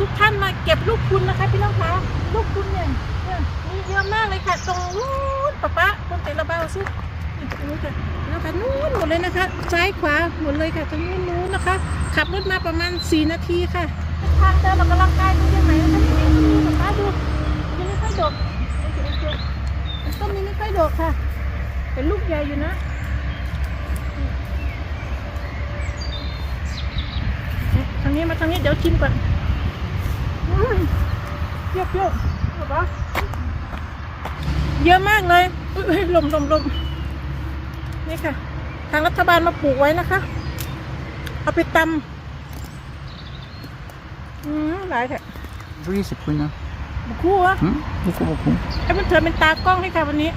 ทุกท่านมาเก็บลูกคุณนะคะพี่น้องคะลูกคุณเนี่ยมีเยอะมากเลยค่ะตรงนู้นป๊าป๊าคนเตะระเบาซินี่ตรงนู้นค่ะพี่น้องคะนู้นหมดเลยนะคะ ซ้ายขวาหมดเลยค่ะตรงนู้นนู้นนะคะ ขับรถมาประมาณ 4 นาทีค่ะทางเดินออกกำลังกายดูยังไงนะคะนี่นี่นี่ป๊าป๊าดูยังไม่ค่อยดกโอเคโอเคต้นนี้ไม่ค่อยดกค่ะ เป็นลูกใหญ่อยู่นะทางนี้มาทางนี้เดี๋ยวชิมก่อน เปรี้ยวเปรี้ยวเอาปะเยอะมากเลยอุ๊ยอุ๊ยลมลมลมนี่ค่ะ ทางรัฐบาลมาปลูกไว้นะคะ เอาไปตำอืมหลายแท้ Oui, c'est prune. hein. บุคู่วะ Hum, beaucoup, beaucoup. ให้เพื่อนๆเป็นตากล้องให้ค่ะวันนี้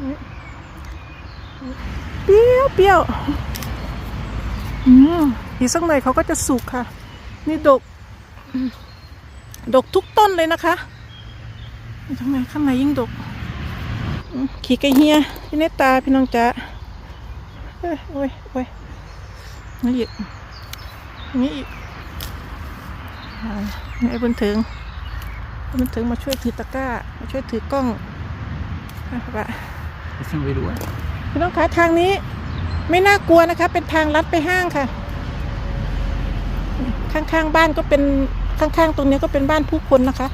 อืมเปรี้ยวเปรี้ยวอืม อีกสักหน่อยเขาก็จะสุกค่ะ นี่ดกอืมดกทุกต้นเลยนะคะทำไมข้างในยิ่งดกอืมขี่ไก่เฮียพี่เนตตาพี่น้องจ๋าเอ้ยโอ้ยโอ้ยนี่อีกนี่อีกอ่าไอ้บนถึงไอ้บนถึงมาช่วยถือตะกร้า มาช่วยถือกล้องค่ะ C'est un vélo. hein. พี่น้องคะทางนี้ไม่น่ากลัวนะคะ เป็นทางลัดไปห้างค่ะ ข้างๆบ้านก็เป็นข้างๆตรงนี้ก็เป็นบ้านผู้คนนะคะ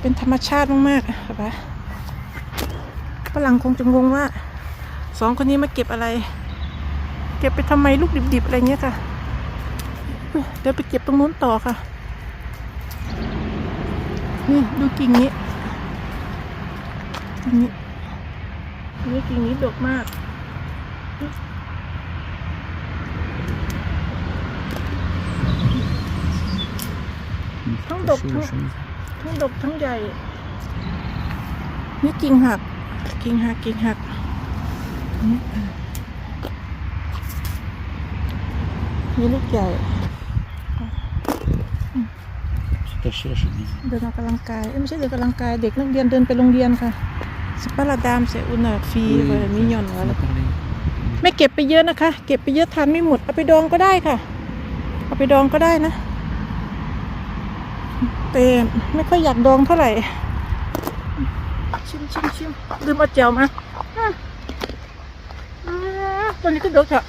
เป็นธรรมชาติมากๆค่ะฝรั่งคงจะงงว่าสองคนนี้มาเก็บอะไร เก็บไปทำไมลูกดิบๆอะไรเงี้ยค่ะเดี๋ยวไปเก็บตรงนู้นต่อค่ะ นี่ดูกิ่งนี้กิ่งนี้นี้กิ่งนี้ดกมาก Une Không photo đục chez thôi. la chemise. ทั้งดกทั้งใหญ่ นี่กิ่งหัก กิ่งหักกิ่งหักนี่นี่ลูกใหญ่ C'est taché la chemise. เดินออกกำลังกายเอ้ยไม่ใช่เดินกำลังกายเด็กนักเรียนเดินไปโรงเรียนค่ะสปาราดามเสอุนาฟี Oui, เวอร์มิยอน on วะ en a parlé. ไม่เก็บไปเยอะนะคะ เก็บไปเยอะทานไม่หมดเอาไปดองก็ได้ค่ะ เอาไปดองก็ได้นะ แต่ไม่ค่อยอยากดองเท่าไหร่ ชิมชิมชิมลืมเอาเจียวมาตัวนี้ก็ดกเถอะ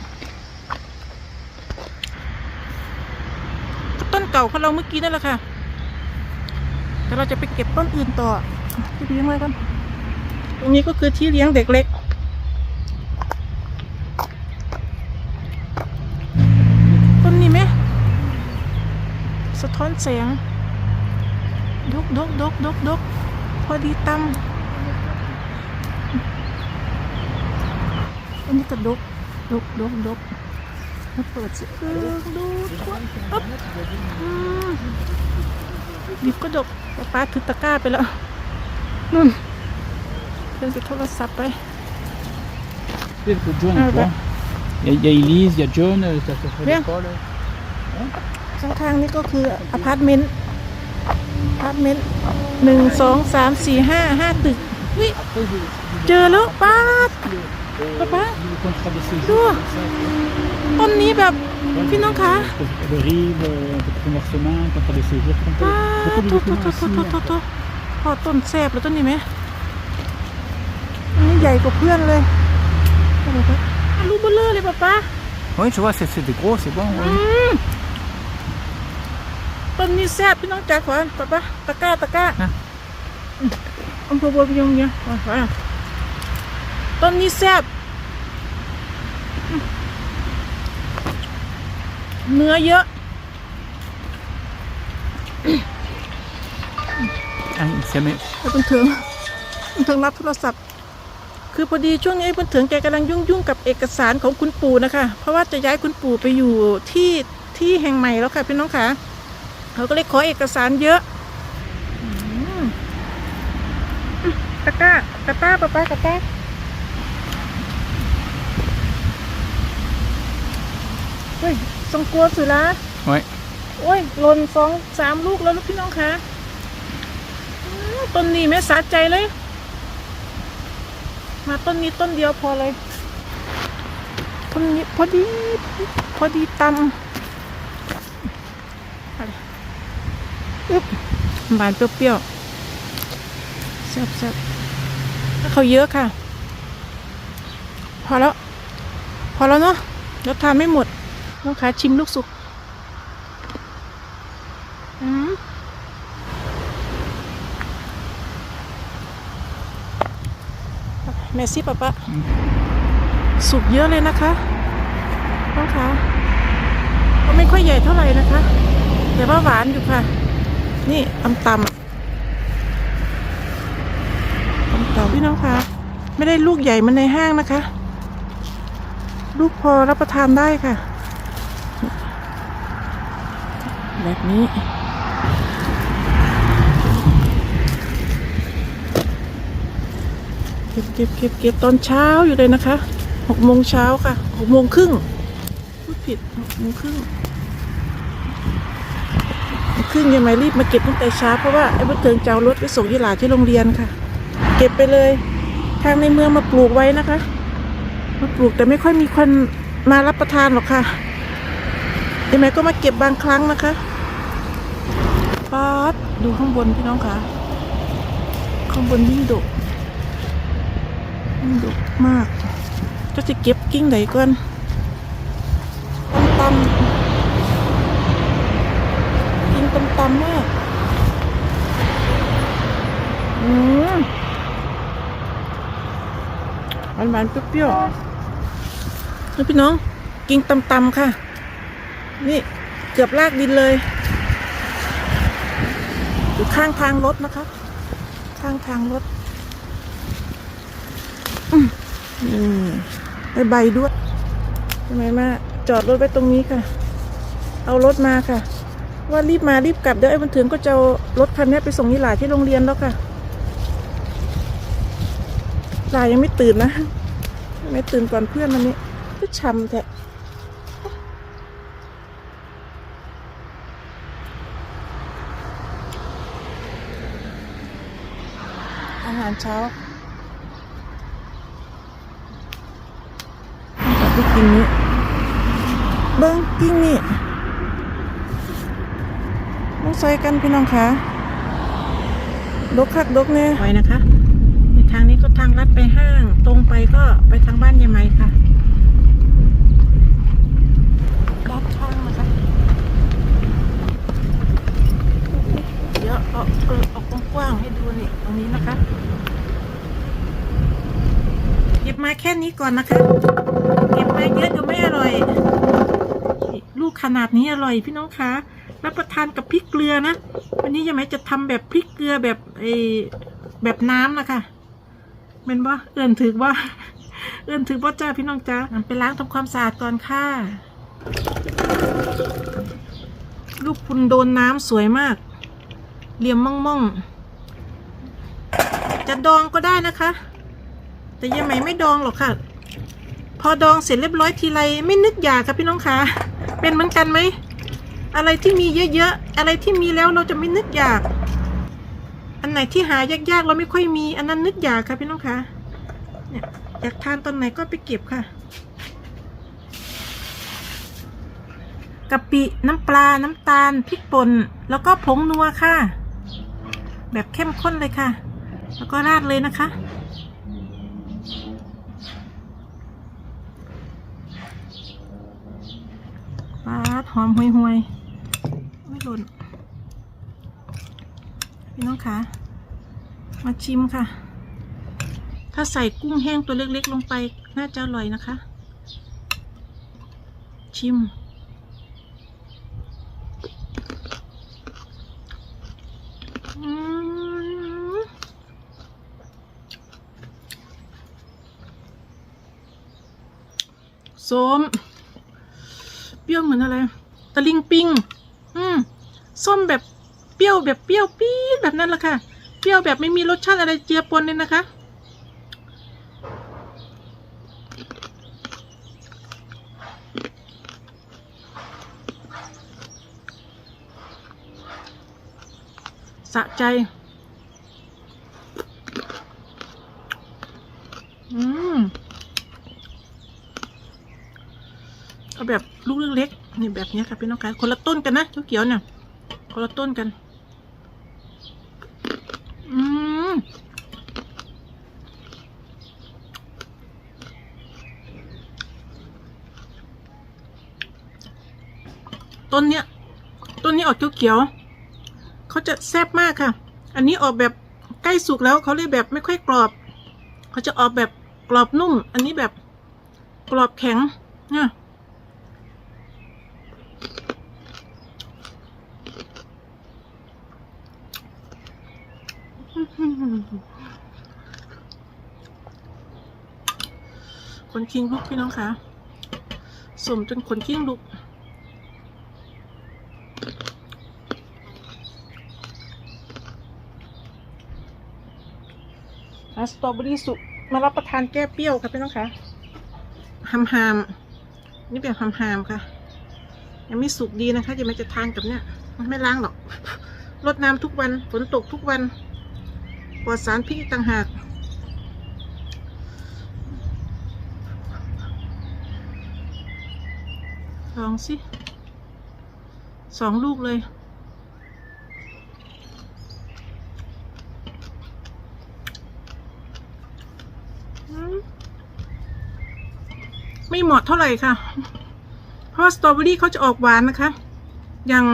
ต้นเก่าของเราเมื่อกี้นั่นแหละค่ะแต่เราจะไปเก็บต้นอื่นต่อที่เลี้ยงไว้กันตรงนี้ก็คือที่เลี้ยงเด็กเล็กต้นนี้ไหมสะท้อนแสง ดกดกดกดกดกพอดีตำอันนี้ก็ดกดกดกดกแล้วเปิดสิเออดูตัวอ๊บอืมดิบก็ดกป๊าป้าถือตะกร้าไปแล้วนู่นเดินไปโทรศัพท์ไป Il y a beaucoup de jaunes, Ah, tu vois. bah. Il y, a- il y a Elise, il y a John, euh, t'as fait Bien. l'école. ข้างๆนี่ก็คืออพาร์ตเมนต์อ พาร์ทเมนต์หนึ่งสองสามสี่ห้าห้าตึกวิเจอแล้วป้าป้าป้าดูต้นนี้แบบพี่น้องคะป้าทุกทุกทุกทุกทุกทุกพอต้นแสบแล้วต้นนี้ไหมอันนี้ใหญ่กว่าเพื่อนเลยลูกเบลเลอร์เลยป้าป้า Oui, tu vois, c'est des gros, c'est bon. Ouais. Mmh. ต้นนี้แซบพี่น้องจ๋าขวานป้าป้าตะกร้าตะกร้าฮะอืมอำเภอบัวพยงเนี่ยขวานขวานต้นนี้แซบอืมเนื้อเยอะ Ah, il s'y met. ไอ้เพิ่นถึงเพิ่นถึงรับโทรศัพท์ คือพอดีช่วงนี้ไอ้เพิ่นถึงแกกำลังยุ่งยุ่งๆกับเอกสารของคุณปู่นะคะ เพราะว่าจะย้ายคุณปู่ไปอยู่ที่ที่แห่งใหม่แล้วค่ะพี่น้องค่ะ เขาก็เลยขอเอกสารเยอะอืมอืมตะกร้าตะกร้าป้าป้าตะกร้าเฮ้ยทรงกลัวสุดละ Ouais. โอ้ยหล่นสองสามลูกแล้วลูกพี่น้องคะอืมต้นนี้แม่สาใจเลย มาต้นนี้ต้นเดียวพอเลยต้นนี้พอดี พอดีตำอะไร อึ๊บหวานเปรี้ยวๆแซ่บๆเขาเยอะค่ะ พอแล้ว พอแล้วเนาะเดี๋ยวทานไม่หมดน้องขาชิมลูกสุกอืมแมซี่ปะปะสุกเยอะเลยนะคะน้องขาก็ไม่ค่อยใหญ่เท่าไหร่นะคะ แต่ว่าหวานอยู่ค่ะ นี่ตำตำตำตำพี่น้องคะไม่ได้ลูกใหญ่มันในห้างนะคะ ลูกพอรับประทานได้ค่ะ แบบนี้เก็บเก็บเก็บเก็บตอนเช้าอยู่เลยนะคะหกโมงเช้าค่ะหกโมงครึ่งพูดผิดหกโมงครึ่ง ครึ่งยังไงรีบมาเก็บตั้งแต่เช้าเพราะว่าไอ้บุญเทิงจะเอารถไปส่งยี่หลาที่โรงเรียนค่ะ เก็บไปเลย ทางในเมืองมาปลูกไว้นะคะ มาปลูกแต่ไม่ค่อยมีคนมารับประทานหรอกค่ะยังไงก็มาเก็บบางครั้งนะคะป๊าดดูข้างบนพี่น้องค่ะ ข้างบนยิ่งดกยิ่งดกมากก็จะเก็บกิ้งไหนก่อน ตำตำมาก อืมหวานหวานๆเปรี้ยวๆนี่พี่น้อง กินตำๆค่ะ นี่เกือบลากดินเลย อยู่ข้างทางรถนะคะ ข้างทางรถอืมนี่ใบใบด้วยทำไมมาจอดรถไว้ตรงนี้ค่ะ เอารถมาค่ะ ว่ารีบมารีบกลับเดี๋ยวไอ้บันเทิงก็จะรถคันนี้ไปส่งนิหลาที่โรงเรียนแล้วค่ะลายยังไม่ตื่นนะไม่ตื่นก่อนเพื่อนวันนี้ก็ช้ำแท้อาหารเช้ากลับไปกินนี้เบิ้งกิ้งนี่ ต้องใส่กันพี่น้องคะดกคักดกเนี่ยไว้นะคะ ในทางนี้ก็ทางลัดไปห้าง ตรงไปก็ไปทางบ้านยายไหมค่ะลัดทางนะคะเดี๋ยวเอาเออเอากว้างๆให้ดูนี่ตรงนี้นะคะเก็บมาแค่นี้ก่อนนะคะ เก็บมาเยอะจะไม่อร่อย ลูกขนาดนี้อร่อยพี่น้องคะ ประทานกับพริกเกลือนะ วันนี้ยายไหมจะทำแบบพริกเกลือแบบเอแบบน้ำนะคะเป็นว่าเอื่นถือว่าเอื่นถือว่าจ้าพี่น้องจ้าไปล้างทำความสะอาดก่อนค่ะ ลูกพุนโดนน้ำสวยมาก เหลี่ยมม่องม่องๆ จะดองก็ได้นะคะ แต่ยังไหมไม่ดองหรอกค่ะ พอดองเสร็จเรียบร้อยทีไรไม่นึกอยากค่ะพี่น้องคะเป็นเหมือนกันไหม อะไรที่มีเยอะๆ อะไรที่มีแล้วเราจะไม่นึกอยาก อันไหนที่หายากๆ เราไม่ค่อยมี อันนั้นนึกอยากค่ะพี่น้องคะเนี่ยอยากทานตอนไหนก็ไปเก็บค่ะกะปิน้ำปลา น้ำตาล พริกป่น แล้วก็ผงนัวค่ะ แบบเข้มข้นเลยค่ะ แล้วก็ราดเลยนะคะปาหอมห่วยๆ หล่นพี่น้องคะมาชิมค่ะ ถ้าใส่กุ้งแห้งตัวเล็กๆลงไป น่าจะอร่อยนะคะ ชิมอืมส้ม เปรี้ยวเหมือนอะไร ตะลิงปิง ส้มแบบเปรี้ยวแบบเปรี้ยวปี๊ดแบบนั้นแหละค่ะ เปรี้ยวแบบไม่มีรสชาติอะไรเจือปนเลยนะคะ สะใจ อืมเอาแบบลูกเล็กนี่แบบนี้ค่ะพี่น้องคะคนละต้นกันนะเขียวๆเนี่ย คนละต้นกัน อืมต้นเนี้ย ต้นนี้ออกเขียวๆเขาจะแซ่บมากค่ะ อันนี้ออกแบบใกล้สุกแล้วเขาเลยแบบไม่ค่อยกรอบ เขาจะออกแบบกรอบนุ่ม อันนี้แบบกรอบแข็งเนี่ย คิงลุกพี่น้องคะสมจนคนคิงลุกอะสตรอเบอรี่สุกมารับประทานแก้เปรี้ยวค่ะพี่น้องคะฮามฮามนี่เป็นฮามฮามค่ะ ยังไม่สุกดีนะคะเดี๋ยวมันจะทานกับเนี่ยมันไม่ล้างหรอกรดน้ำทุกวันฝนตกทุกวันปลอดสารพิษต่างหาก ลองสิสองลูกเลย ไม่เหมาะเท่าไหร่ค่ะ เพราะว่าสตรอเบอรี่เขาจะออกหวานนะคะ อย่าง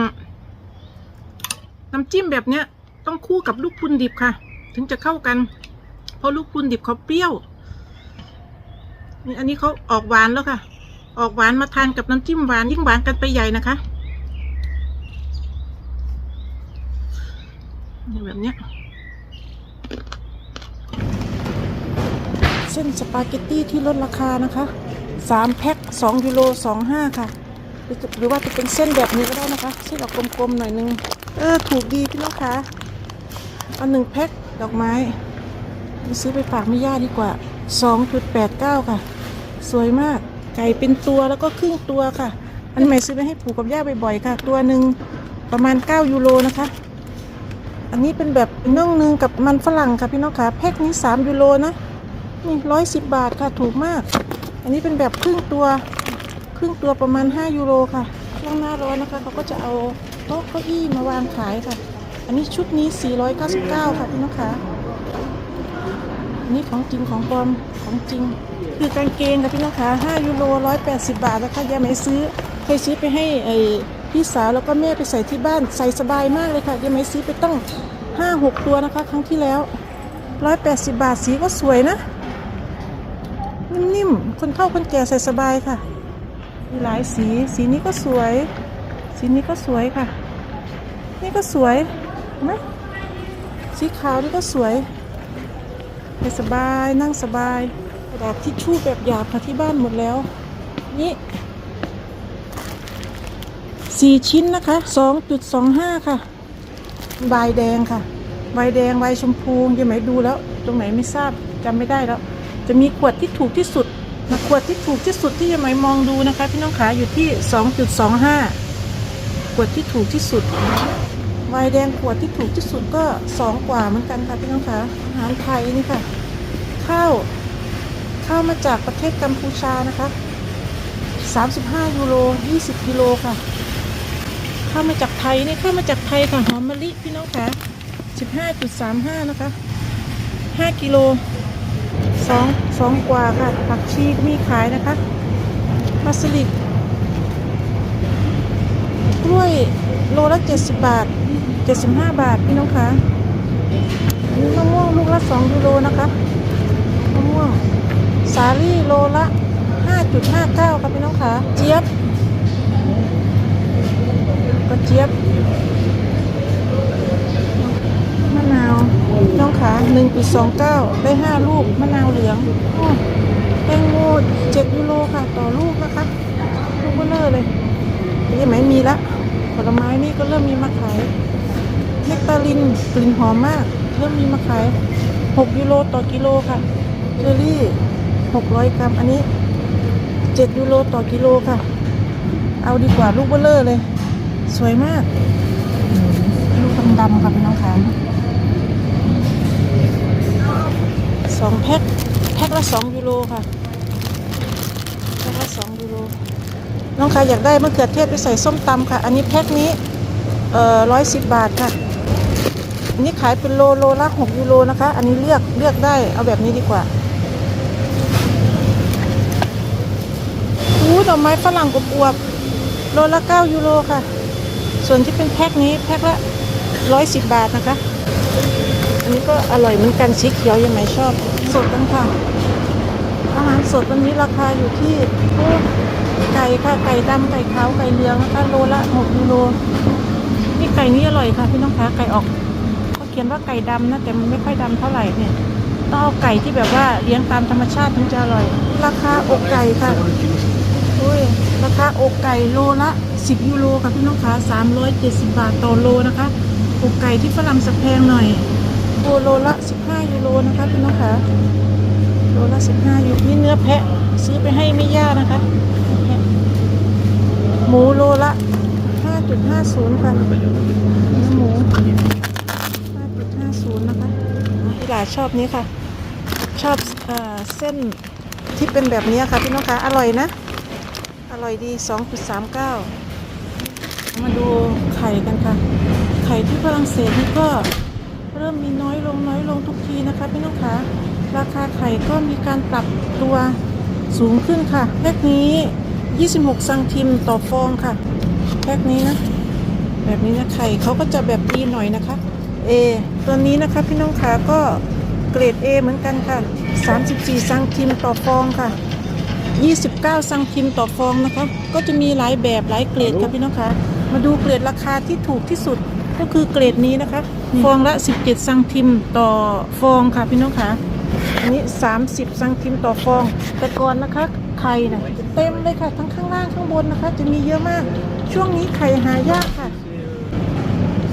น้ำจิ้มแบบเนี้ย ต้องคู่กับลูกพุนดิบค่ะ ถึงจะเข้ากัน เพราะลูกพุนดิบเขาเปรี้ยว อันนี้เขาออกหวานแล้วค่ะ ออกหวานมาทานกับน้ำจิ้มหวานยิ่งหวานกันไปใหญ่นะคะแบบเนี้ยเส้นสปาเกตตี้ที่ลดราคานะคะสามแพ็คสองยูโรสองห้าค่ะ หรือว่าจะเป็นเส้นแบบนี้ก็ได้นะคะเส้นออกกลมๆหน่อยนึง เออ ถูกดีพี่น้องคะเอาหนึ่งแพ็คดอกไม้ไปซื้อไปฝากไมิย่าดีกว่าสองจุดแปดเก้าค่ะ สวยมาก ไก่เป็นตัวแล้วก็ครึ่งตัวค่ะ อันใหม่ซื้อไปให้ปู่กับย่าบ่อยๆค่ะ ตัวหนึ่งประมาณ 9 ยูโรนะคะ อันนี้เป็นแบบน่องหนึงกับมันฝรั่งค่ะพี่น้องค่ะแพ็คนี้ 3 ยูโรนะนี่ร้อยสิบบาทค่ะถูกมาก อันนี้เป็นแบบครึ่งตัว ครึ่งตัวประมาณ 5 ยูโรค่ะช่วงหน้าร้อนนะคะเขาก็จะเอาโต๊ะเก้าอี้มาวางขายค่ะ อันนี้ชุดนี้ 499 ค่ะพี่น้องค่ะอันนี้ของจริงของปลอมของจริง คือกางเกงค่ะพี่น้องคะ5ยูโร180 บาทนะคะยังไม่ซื้อเคยซื้อไปให้ไอพี่สาวแล้วก็แม่ไปใส่ที่บ้านใส่สบายมากเลยค่ะยังไม่ซื้อไปตั้ง5-6 ตัวนะคะ ครั้งที่แล้ว 180 บาทสีก็สวยนะ นิ่มๆ คนเฒ่าคนแก่ใส่สบายค่ะ มีหลายสีสีนี้ก็สวย สีนี้ก็สวยค่ะ นี่ก็สวยเห็นไหมสีขาวนี่ก็สวยใส่สบายนั่งสบาย ระดาษทิชชู่แบบหยาบค่ะที่บ้านหมดแล้ว นี่สี่ชิ้นนะคะสองจุดสองห้าค่ะ ใบแดงค่ะ ใบแดงใบชมพูยังไม่ดูแล้ว ตรงไหนไม่ทราบจำไม่ได้แล้ว จะมีขวดที่ถูกที่สุดนะขวดที่ถูกที่สุดที่ยังไม่มองดูนะคะ พี่น้องขาอยู่ที่สองจุดสองห้าขวดที่ถูกที่สุดใบแดงขวดที่ถูกที่สุดก็สองกว่าเหมือนกันค่ะพี่น้องขาอาหารไทยนี่ค่ะ ข้าว ข้าวมาจากประเทศกัมพูชานะคะ 35 ยูโร 20 กิโลค่ะข้าวมาจากไทยนี่ข้าวมาจากไทยค่ะหอมมะลิพี่น้องค่ะ 15.35 นะคะ 5 กิโลสองสองกว่าค่ะ ผักชีก็มีขายนะคะมัสลิกกล้วยโลละ 70 บาท 75 บาทพี่น้องค่ะมะม่วงลูกละ 2 ยูโรนะคะมะม่วง สาลี่โลละ 5.59ครับพี่น้องขาเจี๊ยบก็เจี๊ยบมะนาวน้องขา1.29 ได้ 5 ลูกมะนาวเหลืองแตงโม7ยูโรค่ะ ต่อลูกนะคะลูกเบลเลอร์เลยยังไม่มีละผลไม้นี่ก็เริ่มมีมาขายเนกตาลินกลิ่นหอมมาก เริ่มมีมาขาย 6 ยูโรต่อกิโลค่ะเชอรี่ 600 กรัม อันนี้ 7 ยูโรต่อกิโลค่ะ เอาดีกว่าลูกเบลเลอร์เลย สวยมาก ลูกดำๆค่ะพี่น้องค่ะสองแพ็คแพ็คละ2ยูโรค่ะแพ็คละ2ยูโรน้องใครอยากได้มะเขือเทศไปใส่ส้มตำค่ะ อันนี้แพ็คนี้เอ่อร้อยสิบบาทค่ะอันนี้ขายเป็นโลโลละหกยูโรนะคะ อันนี้เลือกเลือกได้เอาแบบนี้ดีกว่าอู้ ดอกไม้ฝรั่งอบอวบโลละเก้ายูโรค่ะ ส่วนที่เป็นแพ็คนี้แพ็คละร้อยสิบบาทนะคะ อันนี้ก็อร่อยเหมือนกันสีเขียวยังไงชอบ สดกันค่ะ อาหารสดวันนี้ราคาอยู่ที่ไก่ค่ะไก่ดำไก่ขาวไก่เหลืองนะคะโลละหกยูโรนี่ไก่นี้อร่อยค่ะพี่น้องคะไก่ออกเขาเขียนว่าไก่ดำนะแต่มันไม่ค่อยดำเท่าไหร่เนี่ยต้องเอาไก่ที่แบบว่าเลี้ยงตามธรรมชาติถึงจะอร่อย ราคาอกไก่ค่ะ อ้ยราคาอกไก่โลละ 10 ยูโรค่ะพี่น้องคะ370 บาทต่อโลนะคะ อกไก่ที่ฝรั่งสักแพงหน่อยโอโลละ 15 ยูโรนะคะพี่น้องคะโลละ 15 ยูโรนี่เนื้อแพะซื้อไปให้ไม่ย่านะคะ หมูโลละ 5.50 ค่ะเนื้อหมู 5.50 นะคะพี่หลาชอบนี้ค่ะ ชอบอเส้นที่เป็นแบบนี้ค่ะพี่น้องคะ อร่อยนะ อร่อยดี 2.39 มาดูไข่กันค่ะ ไข่ที่ฝรั่งเศสนี่ก็เริ่มมีน้อยลงน้อยลงทุกทีนะคะพี่น้องคะราคาไข่ก็มีการปรับตัวสูงขึ้นค่ะแพ็คนี้ 26 ซังทิมต่อฟองค่ะแพ็คนี้นะ แบบนี้นะไข่เขาก็จะแบบดีหน่อยนะคะ A ตัวนี้นะคะพี่น้องคะก็เกรด A เหมือนกันค่ะ 34 ซังทิมต่อฟองค่ะ 29ซังทิมต่อฟองนะคะ ก็จะมีหลายแบบหลายเกรดค่ะพี่น้องคะมาดูเกรดราคาที่ถูกที่สุดก็คือเกรดนี้นะคะ ฟองละ 17ซังทิมต่อฟองค่ะพี่น้องคะอันนี้ 30ซังทิมต่อฟอง แต่ก่อนนะคะไข่นะจะเต็มเลยค่ะ ทั้งข้างล่างข้างบนนะคะ จะมีเยอะมาก ช่วงนี้ไข่หายากค่ะ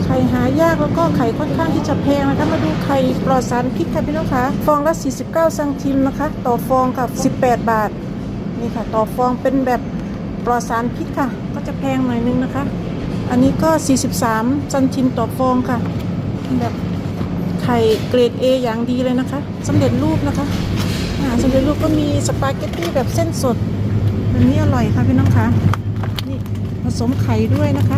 ไข่หายากแล้วก็ไข่ค่อนข้างที่จะแพงนะคะมาดูไข่ปลอดสารพิษค่ะพี่น้องคะฟองละ 49 ซังทิมนะคะ ต่อฟองกับ 18 บาท นี่ค่ะ ต่อฟองเป็นแบบปลอดสารพิษค่ะ ก็จะแพงหน่อยนึงนะคะ อันนี้ก็ 43ซันทินต่อฟองค่ะ แบบไข่เกรด A อย่างดีเลยนะคะสำเร็จรูปนะคะอาหารสำเร็จรูปก็มีสปาเกตตี้แบบเส้นสดอันนี้อร่อยค่ะพี่น้องคะนี่ผสมไข่ด้วยนะคะ